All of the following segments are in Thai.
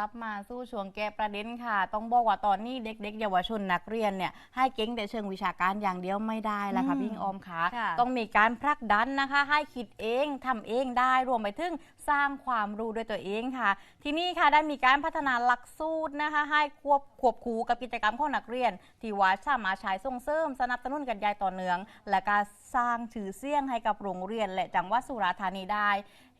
กลับมาสู้ช่วงแก้ประเด็นค่ะ ต้องบอกว่าตอนนี้เด็ก ๆ เยาวชนนักเรียนเนี่ยให้เก่งแต่เชิงวิชาการอย่างเดียวไม่ได้แล้วค่ะอืมพี่อิงออมค่ะค่ะ ต้องมีการผลักดันนะคะ ให้คิดเองทำเองได้รวมไปถึง สร้างความรู้ด้วยตัวเองค่ะ ที่นี่ค่ะได้มีการพัฒนาหลักสูตรนะคะให้ควบควบคู่กับกิจกรรมของนักเรียน ที่ว่าสามารถใช้ส่งเสริมสนับสนุนกันยางต่อเนื่อง และการสร้างชื่อเสียงให้กับโรงเรียน และจังหวัดสุราษฎร์ธานีได้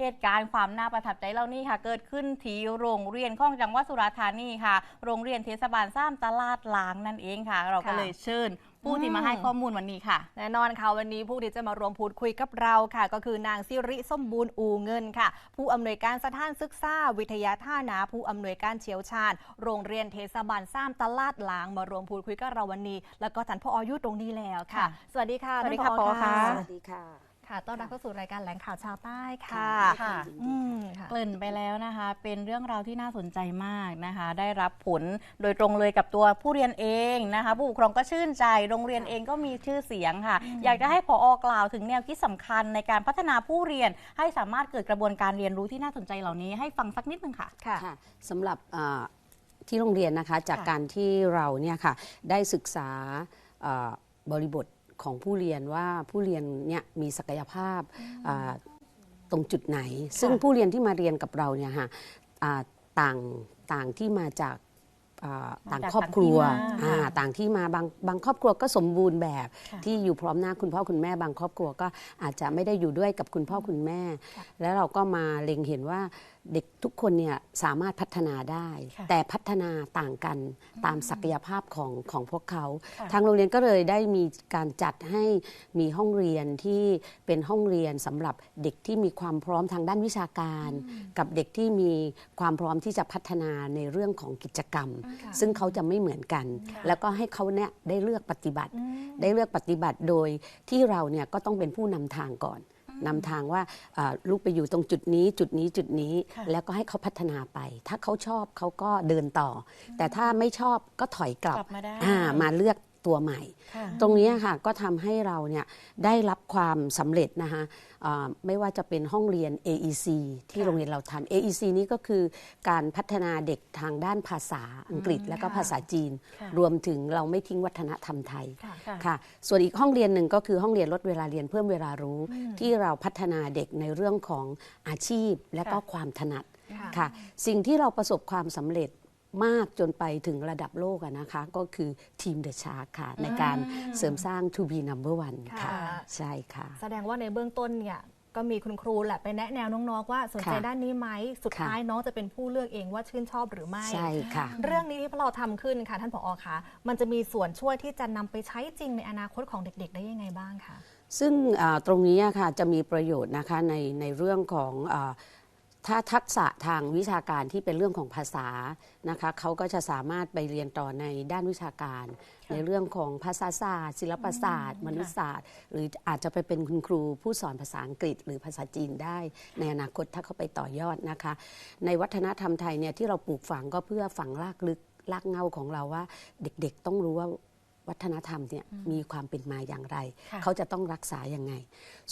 เหตุการณ์ความน่าประทับใจเหล่านี้ค่ะ เกิดขึ้นที่โรงเรียนของจังหวัดสุราษฎร์ธานีค่ะ โรงเรียนเทศบาลสามตลาดลางนั่นเองค่ะ เราก็เลยเชิญ ผู้ที่อืมมาให้ข้อมูลวันนี้ค่ะ แน่นอนค่ะวันนี้ผู้ที่จะมารวมพูดคุยกับเราค่ะ ก็คือนางสิริสมบูรณ์อูเงินค่ะ ผู้อำนวยการสถานศึกษาวิทยาท่านาผู้อำนวยการเชี่ยวชาญ โรงเรียนเทศบาลซ้ำตลาดหลางมารวมพูดคุยกับเราวันนี้ แล้วก็ท่านพออยู่ตรงนี้แล้วค่ะค่ะ สวัสดีค่ะสวัสดีท่านค่ะผอค่ะสวัสดีค่ะ ค่ะ ต้อนรับเข้าสู่รายการแหลงข่าวชาวใต้ค่ะ ค่ะ อืมค่ะ เกริ่นไปแล้วนะคะ เป็นเรื่องราวที่น่าสนใจมากนะคะ ได้รับผลโดยตรงเลยกับตัวผู้เรียนเองนะคะ ผู้ปกครองก็ชื่นใจ โรงเรียนเองก็มีชื่อเสียงค่ะ อยากจะให้พออกล่าวถึงแนวคิดสำคัญในการพัฒนาผู้เรียน ให้สามารถเกิดกระบวนการเรียนรู้ที่น่าสนใจเหล่านี้ให้ฟังสักนิดนึงค่ะ ค่ะ ค่ะสำหรับอ่าที่โรงเรียนนะคะจากค่ะการที่เราเนี่ยค่ะได้ศึกษาอ่าบริบท ของผู้เรียนว่าผู้เรียนเนี่ยมีศักยภาพอ่าตรงจุดไหน ซึ่งผู้เรียนที่มาเรียนกับเราเนี่ยค่ะอ่าต่างต่างที่มาจากอ่ามาต่างจากครอบครัวต่างที่มาอ่าต่างที่มาบางบางครอบครัวก็สมบูรณ์แบบค่ะที่อยู่พร้อมหน้าคุณพ่อคุณแม่บางครอบครัวก็อาจจะไม่ได้อยู่ด้วยกับคุณพ่อคุณแม่ แล้วเราก็มาเล็งเห็นว่าเด็กทุกคนเนี่ยสามารถพัฒนาได้ค่ะแต่พัฒนาต่างกันตามศักยภาพของของพวกเขาค่ะทางโรงเรียนก็เลยได้มีการจัดให้มีห้องเรียนที่เป็นห้องเรียนสำหรับเด็กที่มีความพร้อมทางด้านวิชาการ กับเด็กที่มีความพร้อมที่จะพัฒนาในเรื่องของกิจกรรมค่ะซึ่งเขาจะไม่เหมือนกันค่ะแล้วก็ให้เขาเนี่ยได้เลือกปฏิบัติ ได้เลือกปฏิบัติโดยที่เราเนี่ยก็ต้องเป็นผู้นำทางก่อน นำทางว่าอ่าลูกไปอยู่ตรงจุดนี้จุดนี้จุดนี้ค่ะแล้วก็ให้เขาพัฒนาไป ถ้าเขาชอบเขาก็เดินต่ออแต่ถ้าไม่ชอบก็ถอยกลับกลับมาได้อ่ามาเลือก ตัวใหม่ค่ะตรงนี้ค่ะก็ทำให้เราเนี่ยได้รับความสำเร็จนะคะอ่าไม่ว่าจะเป็นห้องเรียน AEC ที่ค่ะโรงเรียนเราทำ AEC นี้ก็คือการพัฒนาเด็กทางด้านภาษาอังกฤษและก็ค่ะภาษาจีนค่ะรวมถึงเราไม่ทิ้งวัฒนธรรมไทยค่ะค่ะ ส่วนอีกห้องเรียนหนึ่งก็คือห้องเรียนลดเวลาเรียนเพิ่มเวลารู้ ที่เราพัฒนาเด็กในเรื่องของอาชีพและก็ค่ะความถนัดค่ะค่ะ สิ่งที่เราประสบความสำเร็จ มากจนไปถึงระดับโลกอะนะคะ ก็คือทีมเดอะชาร์ค่ะ ในการเสริมสร้าง to be number one ค่ะ ค่ะ ใช่ค่ะ แสดงว่าในเบื้องต้นเนี่ยก็มีคุณครูแหละไปแนะแนวน้องๆว่าสนใจค่ะด้านนี้ไหมสุดค่ะ ท้ายน้องจะเป็นผู้เลือกเองว่าชื่นชอบหรือไม่ ใช่ค่ะ เรื่องนี้ที่เราทำขึ้นค่ะ ท่านผอคะมันจะมีส่วนช่วยที่จะนำไปใช้จริงในอนาคตของเด็กๆ ได้ยังไงบ้างคะ ซึ่งอ่าตรงนี้อะค่ะจะมีประโยชน์นะคะในในเรื่องของอา ถ้าทักษะทางวิชาการที่เป็นเรื่องของภาษานะคะเขาก็จะสามารถไปเรียนต่อในด้านวิชาการ ในเรื่องของภาษาศาสตร์ ศิลปศาสตร์ มนุษยศาสตร์ หรืออาจจะไปเป็นคุณครูผู้สอนภาษาอังกฤษ หรือภาษาจีนได้ ในอนาคตถ้าเขาไปต่อยอดนะคะ ในวัฒนธรรมไทยเนี่ยที่เราปลูกฝังก็เพื่อฝังรากลึกรากเหง้าของเราว่า เด็กๆต้องรู้ว่า วัฒนธรรมเนี่ยมีความเป็นมาอย่างไรค่ะเขาจะต้องรักษาอย่างไง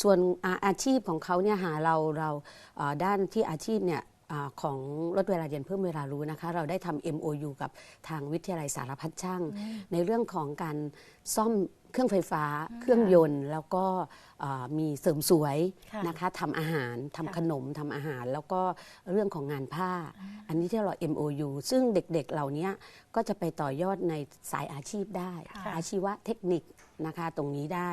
ส่วนอาอาชีพของเขาเนี่ยหาเราเราเอ่อด้านที่อาชีพเนี่ยอาของลดเวลาเรียนเพิ่มเวลารู้นะคะ เราได้ทำ MOU กับทางวิทยาลัยสารพัดช่าง ในเรื่องของการซ่อม เครื่องไฟฟ้า เครื่องยนต์ แล้วก็เอ่อมีเสริมสวยค่ะนะคะทำอาหารทำค่ะขนมทำอาหาร แล้วก็เรื่องของงานผ้า อันนี้ที่เรา MOU ซึ่งเด็กๆเหล่านี้ก็จะไปต่อยอดในสายอาชีพได้ค่ะอาชีวะเทคนิคนะคะตรงนี้ได้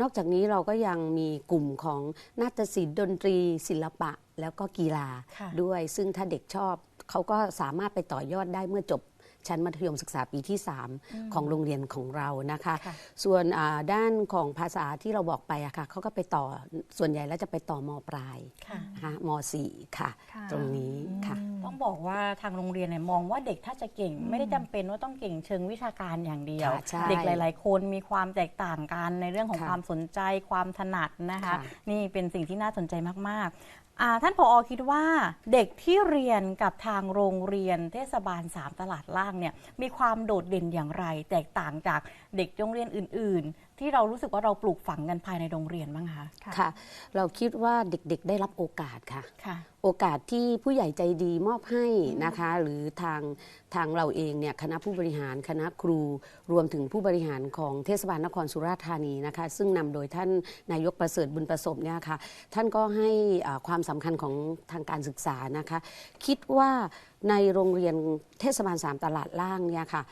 นอกจากนี้เราก็ยังมีกลุ่มของนาฏศิลป์ดนตรี ศิลปะแล้วก็กีฬาค่ะด้วย ซึ่งถ้าเด็กชอบเขาก็สามารถไปต่อยอดได้เมื่อจบ ชั้นมัธยมศึกษาปีที่ 3 ของโรงเรียนของเรานะคะค่ะส่วนอ่าด้านของภาษาที่เราบอกไปอะค่ะเขาก็ไปต่อส่วนใหญ่แล้วจะไปต่อมปลายค่ะนะคะม .4 ค่ะค่ะ ตรงนี้ค่ะ ต้องบอกว่าทางโรงเรียนเนี่ยมองว่าเด็กถ้าจะเก่ง ไม่ได้จำเป็นว่าต้องเก่งเชิงวิชาการอย่างเดียวค่ะใช่เด็กหลาย ๆ คนมีความแตกต่างกันในเรื่องของค่ะความสนใจความถนัดนะคะค่ะนี่เป็นสิ่งที่น่าสนใจมากๆอ่า ท่านผอคิดว่าเด็กที่เรียนกับทางโรงเรียนเทศบาล 3 ตลาดล่างเนี่ยมีความโดดเด่นอย่างไร แตกต่างจากเด็กโรงเรียนอื่น ที่เรารู้สึกว่าเราปลูกฝังกันภายในโรงเรียนบ้างคะ ค่ะ เราคิดว่าเด็กๆ ได้รับโอกาสค่ะ ค่ะโอกาสที่ผู้ใหญ่ใจดีมอบให้นะคะ หรือทางทางเราเองเนี่ยคณะผู้บริหารคณะครูรวมถึงผู้บริหารของเทศบาลนครสุราษฎร์ธานีนะคะ ซึ่งนำโดยท่านนายกประเสริฐบุญประสบเนี่ยค่ะท่านก็ให้อ่าความสำคัญของทางการศึกษานะคะ คิดว่าในโรงเรียนเทศบาลสามตลาดล่างเนี่ยค่ะ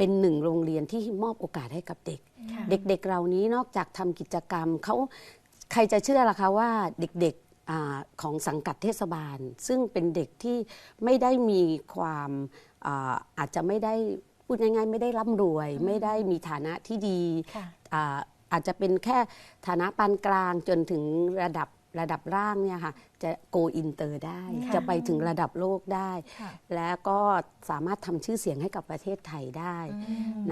เป็นหนึ่งโรงเรียนที่มอบโอกาสให้กับเด็กค่ะเด็กๆเหล่านี้นอกจากทำกิจกรรมเขาใครจะเชื่อล่ะคะว่าเด็กๆอาของสังกัดเทศบาล ซึ่งเป็นเด็กที่ไม่ได้มีความอาอาจจะไม่ได้พูดง่ายๆ ไม่ได้ร่ำรวย ไม่ได้มีฐานะที่ดี ค่ะ อ่าอาจจะเป็นแค่ฐานะปานกลางจนถึงระดับ ระดับร่างเนี่ยค่ะจะโกอินเตอร์ได้ ค่ะจะไปถึงระดับโลกได้ ค่ะ และก็สามารถทำชื่อเสียงให้กับประเทศไทยได้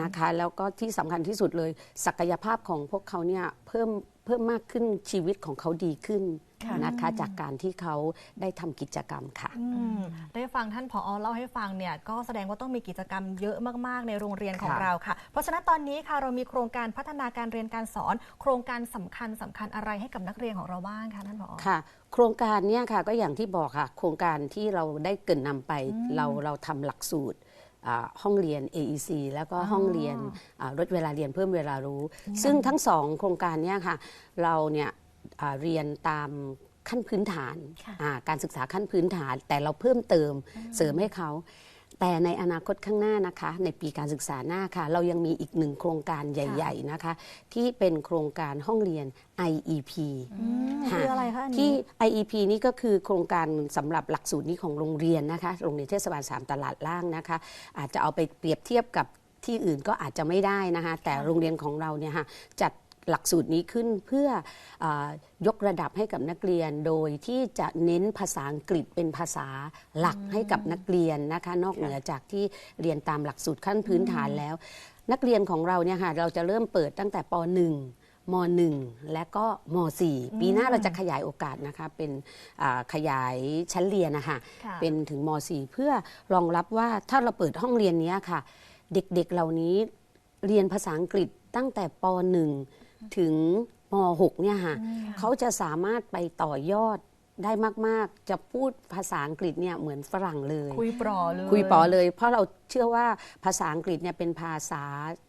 นะคะ แล้วก็ที่สำคัญที่สุดเลยศักยภาพของพวกเขาเนี่ยเพิ่ม เพิ่มมากขึ้นชีวิตของเขาดีขึ้นค่ะนะคะจากการที่เขาได้ทำกิจกรรมค่ะอืมได้ฟังท่านผอเล่าให้ฟังเนี่ยก็แสดงว่าต้องมีกิจกรรมเยอะมากๆในโรงเรียนของค่ะเราค่ะ เพราะฉะนั้นตอนนี้ค่ะเรามีโครงการพัฒนาการเรียนการสอน โครงการสำคัญสำคัญอะไรให้กับนักเรียนของเราบ้างคะท่านผอค่ะ โครงการเนี่ยค่ะก็อย่างที่บอกค่ะ โครงการที่เราได้เกรินนำไปเราเราทำหลักสูตรอ่า ห้องเรียน AEC แล้วก็ห้องเรียนอ่าลดเวลาเรียนเพิ่มเวลารู้ ซึ่งทั้งสองโครงการเนี่ยค่ะเราเนี่ยอ่าเรียนตามขั้นพื้นฐานค่ะอ่าการศึกษาขั้นพื้นฐาน แต่เราเพิ่มเติมเสริมให้เขา แต่ในอนาคตข้างหน้านะคะ ในปีการศึกษาหน้าค่ะ เรายังมีอีกหนึ่งโครงการใหญ่ๆนะคะ ที่เป็นโครงการห้องเรียน IEP คืออะไรคะอันนี้ที่ IEP นี่ก็คือโครงการสำหรับหลักสูตรนี้ของโรงเรียนนะคะโรงเรียนเทศบาล 3 ตลาดล่างนะคะ อาจจะเอาไปเปรียบเทียบกับที่อื่นก็อาจจะไม่ได้นะคะ แต่โรงเรียนของเราเนี่ยค่ะจัด หลักสูตรนี้ขึ้นเพื่ออายกระดับให้กับนักเรียน โดยที่จะเน้นภาษาอังกฤษเป็นภาษาหลักให้กับนักเรียนนะคะนอกเหนือจากที่เรียนตามหลักสูตรขั้นพื้นฐานแล้ว นักเรียนของเราเนี่ยค่ะเราจะเริ่มเปิดตั้งแต่ป .1 ม .1 และก็ม .4 ปีหน้าเราจะขยายโอกาสนะคะเป็นอ่าขยายชั้นเรียนนะคะค่ะเป็นถึงม .4 เพื่อรองรับว่าถ้าเราเปิดห้องเรียนเนี้ยค่ะ เด็กๆเหล่านี้เรียนภาษาอังกฤษตั้งแต่ป .1 ถึงม .6 เนี่ยค่ะเขาจะสามารถไปต่อยอดได้มาก ๆ จะพูดภาษาอังกฤษเนี่ยเหมือนฝรั่งเลย คุยปลอเลย คุยปอเลย เพราะเราเชื่อว่าภาษาอังกฤษเนี่ยเป็นภาษา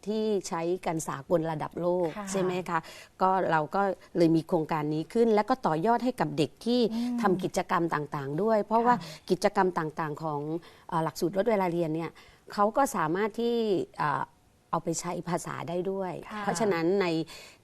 ที่ใช้กันสากลระดับโลกค่ะใช่ไหมคะก็เราก็เลยมีโครงการนี้ขึ้น แล้วก็ต่อยอดให้กับเด็กที่ทำกิจกรรมต่างๆ ด้วย เพราะว่ากิจกรรมต่างๆ ของเอ่อหลักสูตรลดเวลาเรียนเนี่ยเขาก็สามารถที่ เอ่อเอาไปใช้ภาษาได้ด้วยค่ะเพราะฉะนั้นใน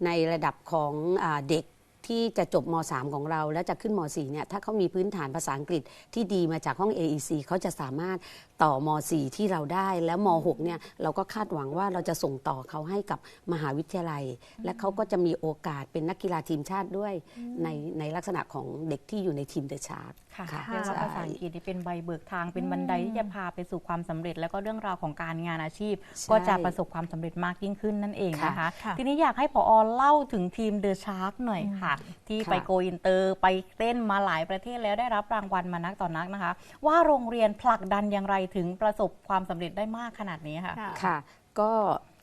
ในระดับของอาเด็กที่จะจบม .3 ของเรา แล้วจะขึ้นม .4 เนี่ยถ้าเขามีพื้นฐานภาษาอังกฤษที่ดีมาจากห้อง AEC เขาจะสามารถ ต่อม .4 ที่เราได้แล้วม .6 เนี่ยเราก็คาดหวังว่าเราจะส่งต่อเขาให้กับมหาวิทยาลัย และเขาก็จะมีโอกาสเป็นนักกีฬาทีมชาติด้วย ในในลักษณะของเด็กที่อยู่ในทีมเดอะชาร์ค่ะค่ะเรียกว่าใช่ภาษาอังกฤษนี่เป็นใบเบิกทางเป็นบันไดที่จะพาไปสู่ความสำเร็จ แล้วก็เรื่องราวของการงานอาชีพ ใช่ ก็จะประสบความสำเร็จมากยิ่งขึ้นนั่นเองนะคะ ค่ะ ทีนี้อยากให้ผอเล่าถึงทีมเดอะชาร์กหน่อยค่ะ ที่ไปค่ะโกอินเตอร์ไปเต้นมาหลายประเทศแล้วได้รับรางวัลมานักต่อนักนะคะ ว่าโรงเรียนผลักดันอย่างไรถึงประสบความสำเร็จได้มากขนาดนี้ค่ะค่ะ ค่ะ ก็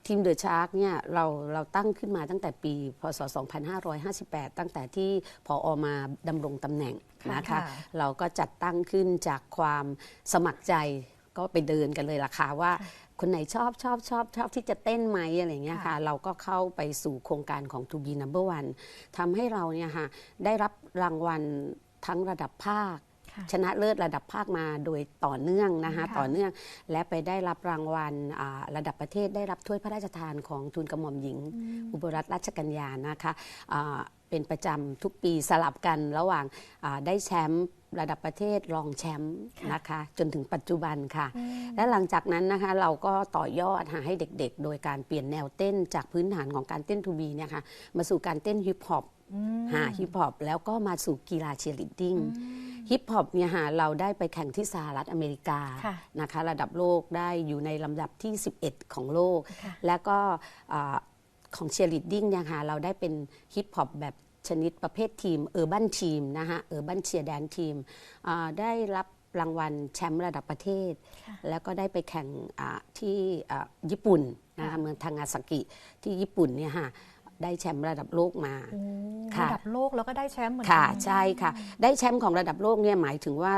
ทีมเดอะชาร์กเนี่ยเราเราตั้งขึ้นมาตั้งแต่ปีพศ 2558 ตั้งแต่ที่พออมาดำรงตำแหน่งนะคะ ค่ะ เราก็จัดตั้งขึ้นจากความสมัครใจก็ไปเดินกันเลยล่ะค่ะว่า คนไหนชอบชอบชอบชอบที่จะเต้นไหมอะไรอย่างเงี้ยค่ะค่ะเราก็เข้าไปสู่โครงการของ To Be Number One ทำให้เราเนี่ยค่ะได้รับรางวัลทั้งระดับภาคค่ะ ชนะเลิศระดับภาคมาโดยต่อเนื่องนะคะค่ะต่อเนื่อง และไปได้รับรางวัลอ่าระดับประเทศได้รับถ้วยพระราชทานของทูลกระหม่อมหญิง อุบลรัตนราชกัญญานะคะอ่าเป็นประจำทุกปีสลับกันระหว่างอ่าได้แชมป์ระดับประเทศรองแชมป์นะคะจนถึงปัจจุบันค่ะ และหลังจากนั้นนะคะเราก็ต่อยอดหาให้เด็กๆ โดยการเปลี่ยนแนวเต้นจากพื้นฐานของการเต้นทูบีเนี่ยค่ะมาสู่การเต้นฮิปฮอปหาฮิปฮอปแล้วก็มาสู่กีฬาเชียร์ลีดดิ้ง ฮิปฮอปเนี่ยหาเราได้ไปแข่งที่สหรัฐอเมริกาค่ะนะคะ ระดับโลกได้อยู่ในลำดับที่ 11 ของโลก ค่ะ แล้วก็อ่าของเชียร์ลีดดิ้งเนี่ยค่ะเราได้เป็นฮิปฮอปแบบชนิดประเภททีมเออร์บันทีมนะคะเออร์บันเชียร์แดนทีมได้รับรางวัลแชมป์ระดับประเทศแล้วก็ได้ไปแข่งอ่าที่อ่าญี่ปุ่นนะคะค่ะเมืองทางาซากิที่ญี่ปุ่นเนี่ยค่ะ ได้แชมป์ระดับโลกมาโอ้ค่ะระดับโลกแล้วก็ได้แชมป์เหมือนกัค่ะใช่ค่ะ ได้แชมป์ของระดับโลกเนี่ยหมายถึงว่า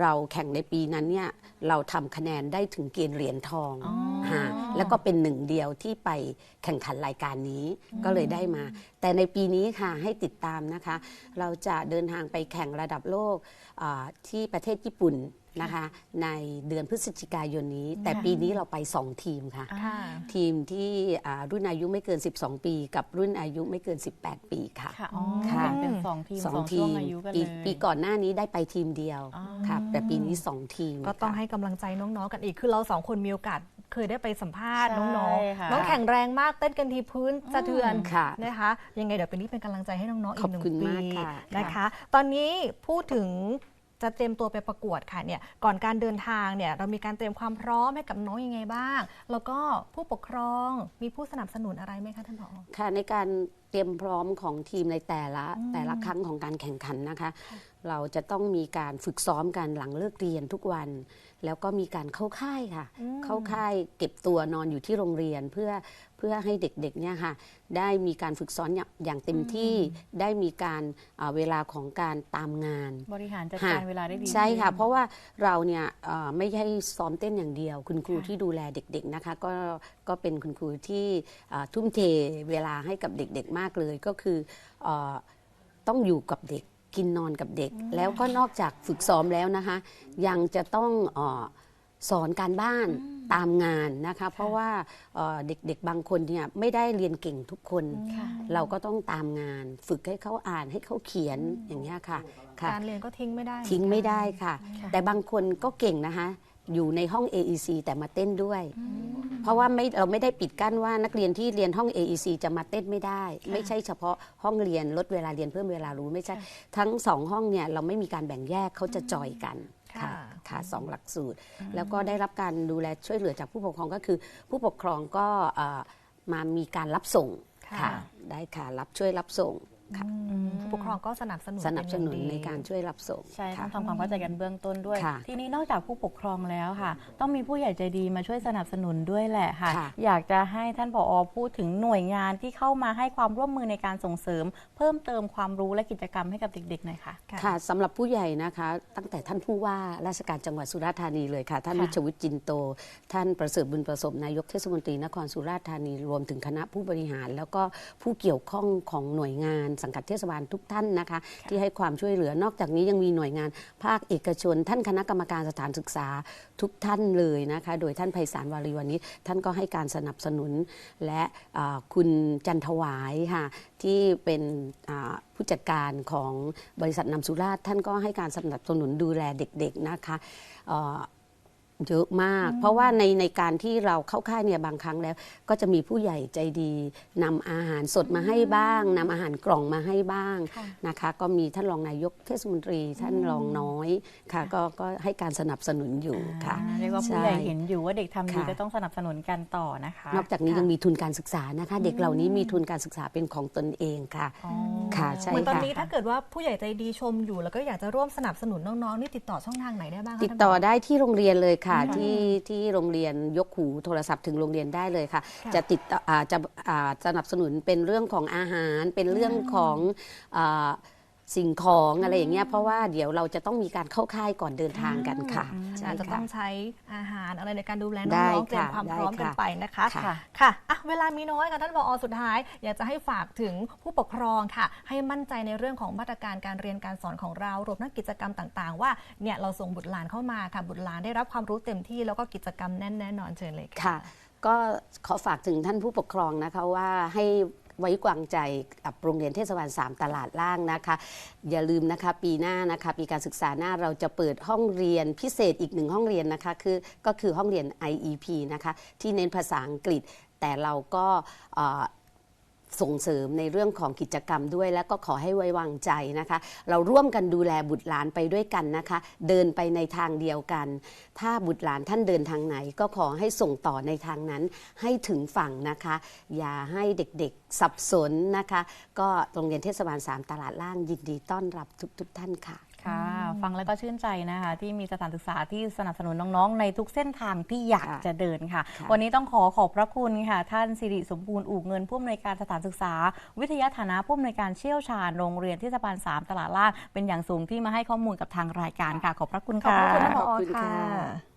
เราแข่งในปีนั้นเนี่ยเราทำคะแนนได้ถึงเกณฑ์เหรียญทองอ๋อฮะแล้วก็เป็นหนึ่งเดียวที่ไปแข่งขันรายการนี้ก็เลยได้มา แต่ในปีนี้ค่ะให้ติดตามนะคะ เราจะเดินทางไปแข่งระดับโลกอ่าที่ประเทศญี่ปุ่น นะคะ ในเดือนพฤศจิกายนนี้ แต่ปีนี้เราไป 2 ทีมค่ะ ค่ะ ทีมที่อ่ารุ่นอายุไม่เกิน 12 ปี กับรุ่นอายุไม่เกิน 18 ปีค่ะ ค่ะอ๋อค่ะ เป็นสองทีมสองสองทีช่วงมอายุกันปีเลยปีก่อนหน้านี้ได้ไปทีมเดียวอ๋อครับแต่ปีนี้สองทีมก็ต้องค่ะ ให้กำลังใจน้องๆกันอีก คือเราสองคนมีโอกาสเคยได้ไปสัมภาษณ์ใช่น้องค่ะ ๆ น้องแข็งแรงมากเต้นกันทีพื้นสะเทือนค่ะ นะคะ ยังไงเดี๋ยวเป็นนี้เป็นกำลังใจให้น้องๆอีขอบกหนึ่งคุณปีมากค่ะ นะคะ ตอนนี้พูดถึง จะเตรียมตัวไปประกวดค่ะเนี่ยก่อนการเดินทางเนี่ยเรามีการเตรียมความพร้อมให้กับน้องยังไงบ้าง แล้วก็ผู้ปกครองมีผู้สนับสนุนอะไรไหมคะท่านผอค่ะในการเตรียมพร้อมของทีมในแต่ละแต่ละครั้งของการแข่งขันนะคะ เราจะต้องมีการฝึกซ้อมกันหลังเลิกเรียนทุกวัน แล้วก็มีการเข้าค่ายค่ะอืมเข้าค่ายเก็บตัวนอนอยู่ที่โรงเรียนเพื่อเพื่อให้เด็กๆเนี่ยค่ะได้มีการฝึกซ้อมอย่างอย่างเต็มที่ได้มีการอ่าเวลาของการตามงาน บริหารจัดค่ะการเวลาได้ดีใช่ค่ะขึ้นเพราะว่าเราเนี่ยเอ่อไม่ใช่ซ้อมเต้นอย่างเดียว คุณครูค่ะที่ดูแลเด็กๆนะคะก็ก็เป็นคุณครูที่อ่าทุ่มเทเวลาให้กับเด็กๆมากเลยก็คือเออต้องอยู่กับเด็ก กินนอนกับเด็ก แล้วก็นอกจากฝึกซ้อมแล้วนะคะ ยังจะต้องเออสอนการบ้านตามงานนะคะ เพราะว่าเอ่อเด็กๆบางคนเนี่ยไม่ได้เรียนเก่งทุกคนค่ะเราก็ต้องตามงาน ฝึกให้เขาอ่านให้เขาเขียนอย่างเงี้ยค่ะค่ะการเรียนก็ทิ้งไม่ได้ ทิ้งไม่ได้ค่ะค่ะ แต่บางคนก็เก่งนะคะ อยู่ในห้อง AEC แต่มาเต้นด้วย เพราะว่าไม่เราไม่ได้ปิดกั้นว่านักเรียนที่เรียนห้อง AEC จะมาเต้นไม่ได้ ไม่ใช่เฉพาะห้องเรียนลดเวลาเรียนเพิ่มเวลารู้ไม่ใช่ ทั้งสองห้องเนี่ยเราไม่มีการแบ่งแยกเขาจะจอยกันค่ะค่ะสองหลักสูตร แล้วก็ได้รับการดูแลช่วยเหลือจากผู้ปกครองก็คือ ผู้ปกครองก็เอ่อมามีการรับส่งค่ะค่ะได้ค่ะรับช่วยรับส่ง ค่ะอืมผู้ปกครองก็สนับสนุนสนับสนุนเป็อย่งดีในการช่วยรับส่งใช่ต้ค่ะองทำความเข้าใจกันเบื้องต้นด้วยค่ะทีนี้นอกจากผู้ปกครองแล้วค่ะ ต้องมีผู้ใหญ่ใจดีมาช่วยสนับสนุนด้วยแหละค่ะค่ะ อยากจะให้ท่านผอพูดถึงหน่วยงานที่เข้ามาให้ความร่วมมือในการส่งเสริม เพิ่มเติมความรู้และกิจกรรมให้กับเด็กๆหน่อยค่ะค่ะค่ะสำหรับผู้ใหญ่นะคะ ตั้งแต่ท่านผู้ว่าราชการจังหวัดสุราษฎร์ธานีเลยค่ะ ท่านค่ะวิชวุฒิจินโต ท่านประเสริฐบุญประสมนายกเทศมนตรีนครสุราษฎร์ธานีรวมถึงคณะผู้บริหาร แล้วก็ผู้เกี่ยวข้องของหน่วยงานสังกัดเทศบาลทุกท่านนะคะ ที่ให้ความช่วยเหลือนอกจากนี้ยังมีหน่วยงานภาคเอกชน ท่านคณะกรรมการสถานศึกษาทุกท่านเลยนะคะ โดยท่านไพศาลวารีวันนี้ ท่านก็ให้การสนับสนุน และอ่าคุณจันทวายค่ะที่เป็นอ่าผู้จัดการของบริษัทนำสุราษฎร์ท่านก็ให้การสนับสนุนดูแลเด็กๆนะคะ เอ่อเยอะมาก เพราะว่าในในการที่เราเข้าค่ายเนี่ยบางครั้งแล้ว ก็จะมีผู้ใหญ่ใจดีนำอาหารสดมาให้บ้างนำอาหารกล่องมาให้บ้างค่ะนะคะ ก็มีท่านรองนายกเทศมนตรีท่านรองน้อยค่ะ ก็ก็ให้การสนับสนุนอยู่ค่ะ อ่าเรียกว่าผู้ใช่ใหญ่เห็นอยู่ว่าเด็กทำดีค่ะ ก็ต้องสนับสนุนกันต่อนะคะนอกจากนี้ยังมีทุนการศึกษานะคะ เด็กเหล่านี้มีทุนการศึกษาเป็นของตนเองค่ะ อ๋อค่ะใช่เหมือนตอนค่ะ นี้ถ้าเกิดว่าผู้ใหญ่ใจดีชมอยู่ แล้วก็อยากจะร่วมสนับสนุนน้องๆนี่ติดต่อช่องทางไหนได้บ้างคะติดต่อท่านผ ได้ที่โรงเรียนเลยค่ะที่ที่โรงเรียนยกหูโทรศัพท์ถึงโรงเรียนได้เลยค่ะค่ะจะติดต่ออาจะอ่าสนับสนุนเป็นเรื่องของอาหารเป็นเรื่องของอา สิ่งของอะไรอย่างเงี้ยเพราะว่าเดี๋ยวเราจะต้องมีการเข้าค่ายก่อนเดินทางกันค่ะอืมใช่อาจจะต้ค่ะ องใช้อาหารอะไรในการดูแลได้น้องๆเตรียมค่ะความได้พร้อมกันค่ะไปนะคะค่ะ ค่ะอะ เวลามีน้อยค่ะท่านผอสุดท้าย อยากจะให้ฝากถึงผู้ปกครองค่ะ ให้มั่นใจในเรื่องของมาตรการการเรียนการสอนของเรารวมทั้งกิจกรรมต่างๆ ว่าเนี่ยเราส่งบุตรหลานเข้ามาค่ะ บุตรหลานได้รับความรู้เต็มที่แล้วก็กิจกรรมแน่นแน่นอนเชิญเลยค่ะ ค่ะ ก็ขอฝากถึงท่านผู้ปกครองนะคะว่าให้ ไว้วางใจกับโรงเรียนเทศบาล 3 ตลาดล่างนะคะ อย่าลืมนะคะปีหน้านะคะปีการศึกษาหน้าเราจะเปิดห้องเรียนพิเศษอีกหนึ่งห้องเรียนนะคะคือก็คือห้องเรียน IEP นะคะที่เน้นภาษาอังกฤษแต่เราก็ ส่งเสริมในเรื่องของกิจกรรมด้วย และก็ขอให้ไว้วางใจนะคะ เราร่วมกันดูแลบุตรหลานไปด้วยกันนะคะ เดินไปในทางเดียวกัน ถ้าบุตรหลานท่านเดินทางไหน ก็ขอให้ส่งต่อในทางนั้นให้ถึงฝั่งนะคะ อย่าให้เด็กๆสับสนนะคะ ก็โรงเรียนเทศบาล 3 ตลาดล่างยินดีต้อนรับทุกๆทท่านค่ะค่ะ ฟังแล้วก็ชื่นใจนะคะ ที่มีสถานศึกษาที่สนับสนุนน้องๆ ในทุกเส้นทางที่อยากค่ะจะเดินค่ะค่ะ วันนี้ต้องขอขอบพระคุณค่ะ ท่านสิริสมบูรณ์อู่เงินผู้อำนวยการสถานศึกษา วิทยาฐานะผู้อำนวยการเชี่ยวชาญโรงเรียนที่สะพานสามตลาดล่างเป็นอย่างสูงที่มาให้ข้อมูลกับทางรายการค่ะ ขอบพระคุณขอบค่ะพระคุณท่านผขอบอคุณค่ะค่ะ